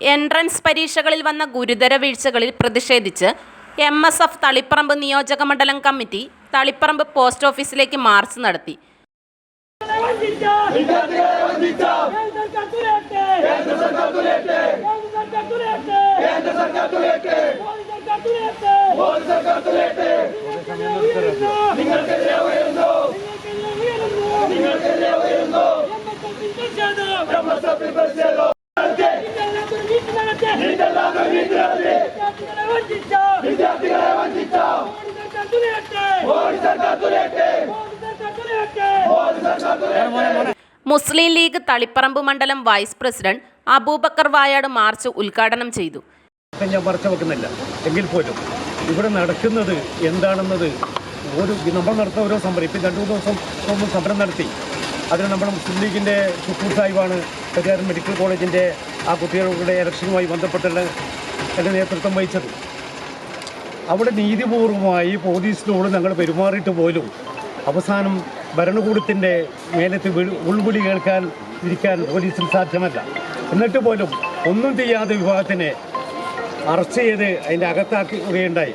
Entrance പരീക്ഷകളിൽ വന്ന ഗുരുതര വീഴ്ചകളിൽ പ്രതിഷേധിച്ച് എം എസ് എഫ് തളിപ്പറമ്പ് നിയോജക മണ്ഡലം കമ്മിറ്റി തളിപ്പറമ്പ് പോസ്റ്റ് ഓഫീസിലേക്ക് മാർച്ച് നടത്തി. നിങ്ങൾക്കെതിരെ ഉയരുന്നു. നിങ്ങൾക്കെതിരെ ഉയരുന്നു. വിദ്യാർത്ഥികളെ വഞ്ചിച്ച. മോദി സർക്കാർ തുലയട്ടെ മോദി സർക്കാർ തുലയട്ടെ മുസ്ലിം ലീഗ് തളിപ്പറമ്പ് മണ്ഡലം vice president Abubakar Vayad march ഉദ്ഘാടനം ചെയ്തു. ഞാൻ മറച്ചു വെക്കുന്നില്ല. എങ്കിൽ പോലും ഇവിടെ നടക്കുന്നത് എന്താണെന്നത് ഒരു നമ്മൾ നടത്തുന്ന ഓരോ സമരം ഇപ്പം രണ്ടു മൂന്ന് ദിവസം മുമ്പ് സമരം നടത്തി. അതിന് നമ്മുടെ മുസ്ലിം ലീഗിന്റെ സുക്കൂർ സാഹിബാണ് പരിഹാരം മെഡിക്കൽ കോളേജിന്റെ ആ കുട്ടികളുടെ ഇലക്ഷനുമായി ബന്ധപ്പെട്ടുള്ള എന്റെ നേതൃത്വം വഹിച്ചത്. അവിടെ നീതിപൂർവമായി പോലീസിനോട് ഞങ്ങൾ പെരുമാറിയിട്ട് പോലും അവസാനം ഭരണകൂടത്തിന്റെ മേലത്ത് വിളി- ഉൾവിളി കേൾക്കാൻ ഇരിക്കാൻ പോലീസിന് സാധ്യമല്ല. എന്നിട്ട് പോലും ഒന്നും ചെയ്യാതെ വിഭാഗത്തിനെ അറസ്റ്റ് ചെയ്ത് അതിന്റെ അകത്താക്കുകയുണ്ടായി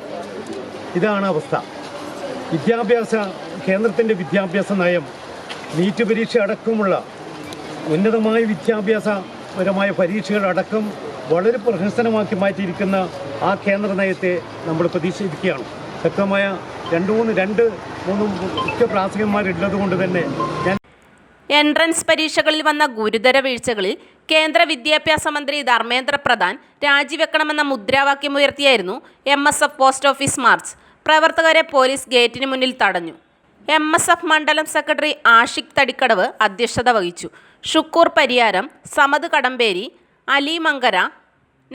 ഇതാണ് അവസ്ഥ. വിദ്യാഭ്യാസ കേന്ദ്രത്തിന്റെ വിദ്യാഭ്യാസ നയം നീറ്റ് പരീക്ഷ അടക്കമുള്ള ഉന്നതമായ വിദ്യാഭ്യാസപരമായ പരീക്ഷകൾ അടക്കം വളരെ പ്രഹസനമാക്കി മാറ്റിയിരിക്കുന്ന ആ കേന്ദ്ര നയത്തെ നമ്മൾ പ്രതീക്ഷിക്കുകയാണ് ശക്തമായ രണ്ട് മൂന്ന് രണ്ട് മൂന്ന് മുഖ്യ പ്രാസംഗന്മാരുള്ളത് കൊണ്ട് തന്നെ ഞാൻ എൻട്രൻസ് പരീക്ഷകളിൽ വന്ന ഗുരുതര വീഴ്ചകളിൽ കേന്ദ്ര വിദ്യാഭ്യാസ മന്ത്രി ധർമ്മേന്ദ്ര പ്രധാൻ രാജിവെക്കണമെന്ന മുദ്രാവാക്യമുയർത്തിയായിരുന്നു M S F post office march പ്രവർത്തകരെ പോലീസ് ഗേറ്റിന് മുന്നിൽ തടഞ്ഞു. എം എസ് എഫ് മണ്ഡലം സെക്രട്ടറി ആഷിഖ് തടിക്കടവ് അധ്യക്ഷത വഹിച്ചു. Shukoor Pariyaram Samad Kadamberi Ali Mankara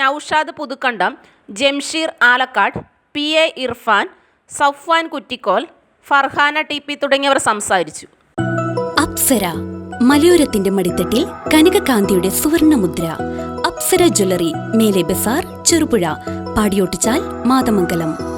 Naushad Puthukandam Jamsheer Alakkad P A Irfan Safwan Kuttikol Farhana T P തുടങ്ങിയവർ സംസാരിച്ചു. അപ്സര മലയോരത്തിന്റെ മടിത്തട്ടിൽ കനകകാന്തിയുടെ സുവർണമുദ്ര. അപ്സര ജ്വല്ലറി മേലെ ബസാർ ചെറുപുഴ പാടിയോട്ടിച്ചാൽ മാതമംഗലം.